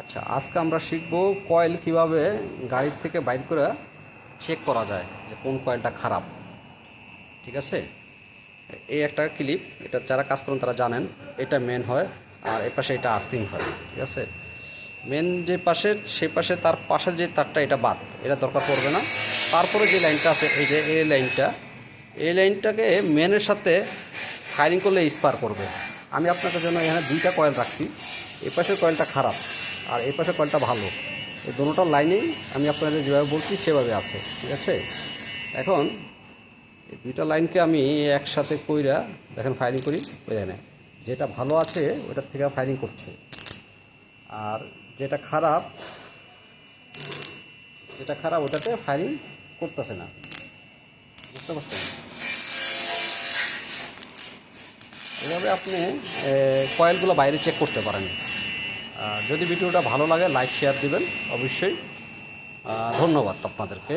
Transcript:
আচ্ছা আজকে আমরা শিখব কয়েল কীভাবে গাড়ির থেকে বাইর করে চেক করা যায় যে কোন কয়েলটা খারাপ। ঠিক আছে? এই একটা ক্লিপ এটা যারা কাজ করেন তারা জানেন, এটা মেন হয় আর এ পাশে এটা আর্থিং হয়, ঠিক আছে? মেন যে পাশে, সেই পাশে তার পাশে যে তারটা, এটা বাদ, এটা দরকার পড়বে না। তারপরে যে লাইনটা আছে, এই যে এই লাইনটা, এই লাইনটাকে মেনের সাথে ফায়ারিং করলে স্পার করবে। আমি আপনাদের জন্য এখানে দুইটা কয়েল রাখছি। এই পাশের কয়েলটা খারাপ। আর এই পাশে কয়েলটা ভালো। এই দুটোটার লাইনেই আমি আপনাদের যেভাবে বলছি, সেভাবে আছে, ঠিক আছে? এখন এই দুইটা লাইনকে আমি একসাথে কইরা, দেখেন ফায়ারিং করি ওই দেখেন যেটা ভালো আছে ওটার থেকে ফায়ারিং করছে। আর যেটা খারাপ যেটা খারাপ, ওটাতে ফায়ারিং করতেছে না। বুঝতে পারছেন? এভাবে আপনি কয়েলগুলো বাইরে চেক করতে পারেন। যদি ভিডিওটা ভালো লাগে লাইক শেয়ার দিবেন অবশ্যই। ধন্যবাদ আপনাদেরকে।